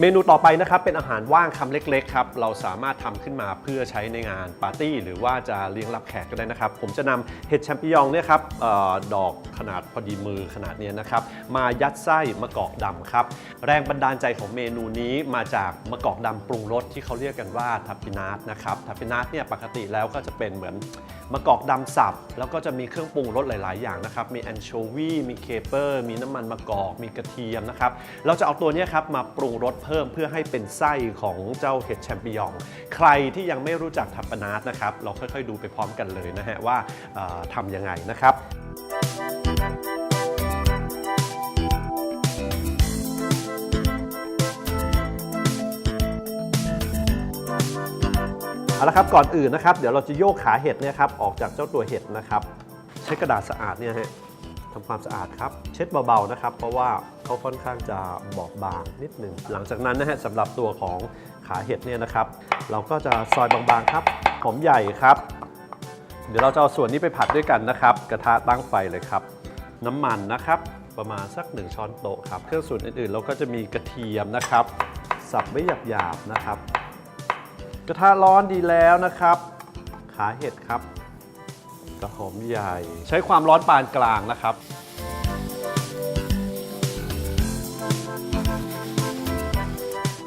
เมนูต่อไปนะครับเป็นอาหารว่างคำเล็กๆครับเราสามารถทำขึ้นมาเพื่อใช้ในงานปาร์ตี้ หรือว่าจะเลี้ยงรับแขกก็ได้นะครับ ผมจะนำเห็ดแชมปิญองเนี่ยครับออดอกขนาดพอดีมือขนาดเนี้ยนะครับ มายัดไส้มะกอกดำครับ แรงบันดาลใจของเมนูนี้มาจากมะกอกดำปรุงรสที่เขาเรียกกันว่าทับปินาทนะครับทับปินาทเนี่ยปกติแล้วก็จะเป็นเหมือนมะกอกดำสับ แล้วก็จะมีเครื่องปรุงรสหลาย ๆ อย่างนะครับ มีแอนโชวีมีเคเปอร์ มีน้ำมันมะกอก มีกระเทียมนะครับ เราจะเอาตัวเนี้ยครับมาปรุงรสเพิ่มเพื่อให้เป็นไส้ของเจ้าเห็ดแชมปิญอง ใครที่ยังไม่รู้จักทับปนาทนะครับ เราค่อยๆดูไปพร้อมกันเลยนะฮะว่าทำยังไงนะครับเอาละครับก่อนอื่นนะครับเดี๋ยวเราจะโยกขาเห็ดเนี่ยครับออกจากเจ้าตัวเห็ดนะครับ ใช้กระดาษสะอาดเนี่ยฮะ ทำความสะอาดครับ เช็ดเบาๆนะครับ เพราะว่าเขาค่อนข้างจะบอบบางนิดหนึ่ง หลังจากนั้นนะฮะสำหรับตัวของขาเห็ดเนี่ยนะครับ เราก็จะซอยบางๆครับหอมใหญ่ครับ เดี๋ยวเราจะเอาส่วนนี้ไปผัดด้วยกันนะครับ กระทะตั้งไฟเลยครับ น้ำมันนะครับ ประมาณสัก 1 ช้อนโต๊ะครับ เครื่องส่วนอื่นๆ เราก็จะมีกระเทียมนะครับ สับไม่หยาบๆนะครับ กระทะร้อนดีแล้วนะครับ ขาเห็ดครับ กระหอมใหญ่ ใช้ความร้อนปานกลางนะครับ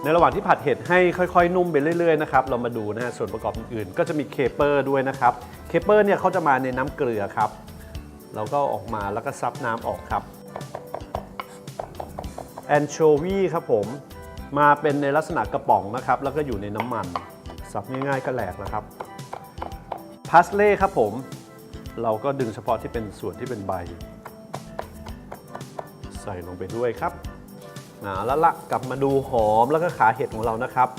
ในระหว่างที่ผัดเห็ดให้ค่อยๆ นุ่มไปเรื่อยๆนะครับเรามาดูนะฮะส่วนประกอบอื่นๆ ก็จะมีเคเปอร์ด้วยนะครับเคเปอร์เนี่ยเขาจะมาในน้ำเกลือครับเราก็อออกมาแล้วก็ซับน้ำออกครับแอนโชวีครับผมมาเป็นในลักษณะกระป๋องนะครับ แล้วก็อยู่ในน้ำมัน สับง่ายๆก็แหลกนะครับพาสเล่ครับผม เราก็ดึงเฉพาะที่เป็นส่วนที่เป็นใบ ใส่ลงไปด้วยครับอ่าแล้วละกลับมาดูหอมแล้วก็ขาเห็ดของเรานะครับ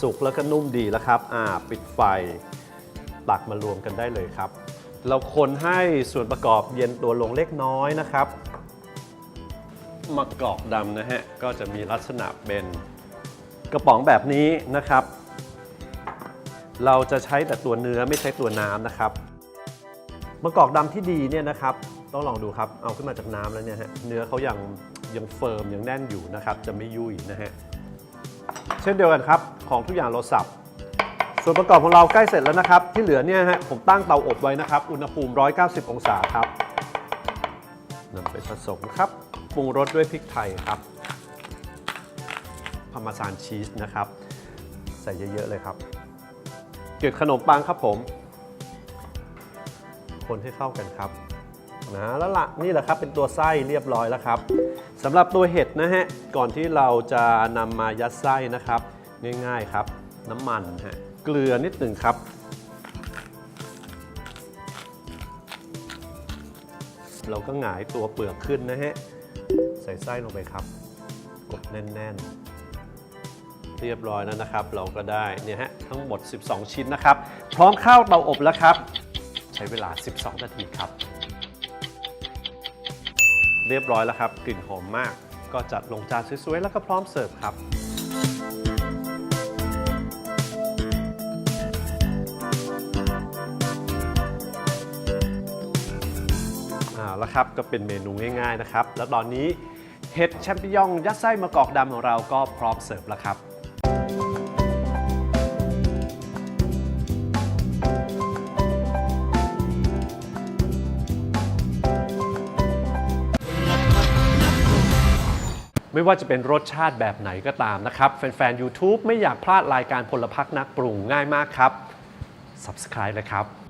สุกแล้วก็นุ่มดีแล้วครับอ่าปิดไฟตักมารวมกันได้เลยครับ เราคนให้ส่วนประกอบเย็นตัวลงเล็กน้อยนะครับมะกอกดำนะฮะก็จะมีลักษณะเป็นกระป๋องแบบนี้นะครับ เราจะใช้แต่ตัวเนื้อไม่ใช้ตัวน้ำนะครับ มะกอกดำที่ดีเนี่ยนะครับ ต้องลองดูครับ เอาขึ้นมาจากน้ำแล้วเนี่ยฮะ เนื้อเขายังยังเฟิร์มยังแน่นอยู่นะครับ จะไม่ยุ่ยนะฮะ เช่นเดียวกันครับ ของทุกอย่างเราสับ ส่วนประกอบของเราใกล้เสร็จแล้วนะครับ ที่เหลือเนี่ยฮะ ผมตั้งเตาอบไว้นะครับ อุณหภูมิ 190 องศาครับนำไปผสมครับ ปรุงรสด้วยพริกไทยครับพาร์มาซานชีสนะครับ ใส่เยอะๆเลยครับเกล็ดขนมปังครับผม คนให้เข้ากันครับนะแล้วละนี่แหละครับเป็นตัวไส้เรียบร้อยแล้วครับสำหรับตัวเห็ดนะฮะก่อนที่เราจะนำมายัดไส้นะครับ ง่ายๆครับ น้ำมันฮะเกลือนิดหนึ่งครับ เราก็หงายตัวเปลือกขึ้นนะฮะใส่ไส้ลงไปครับ กดแน่นๆเรียบร้อยแล้วนะครับ เราก็ได้เนี่ยฮะทั้งหมด 12 ชิ้นนะครับ พร้อมเข้าเตาอบแล้วครับ ใช้เวลา 12 นาทีครับ เรียบร้อยแล้วครับ กลิ่นหอมมาก ก็จัดลงจานสวยๆ แล้วก็พร้อมเสิร์ฟครับเอาละครับก็เป็นเมนูง่ายๆนะครับ แล้วตอนนี้เห็ดแชมปิญองยัดไส้มะกอกดำของเราก็พร้อมเสิร์ฟแล้วครับ ไม่ว่าจะเป็นรสชาติแบบไหนก็ตามนะครับ แฟนๆ YouTube ไม่อยากพลาดรายการพลพักนักปรุงง่ายมากครับ Subscribe เลยครับ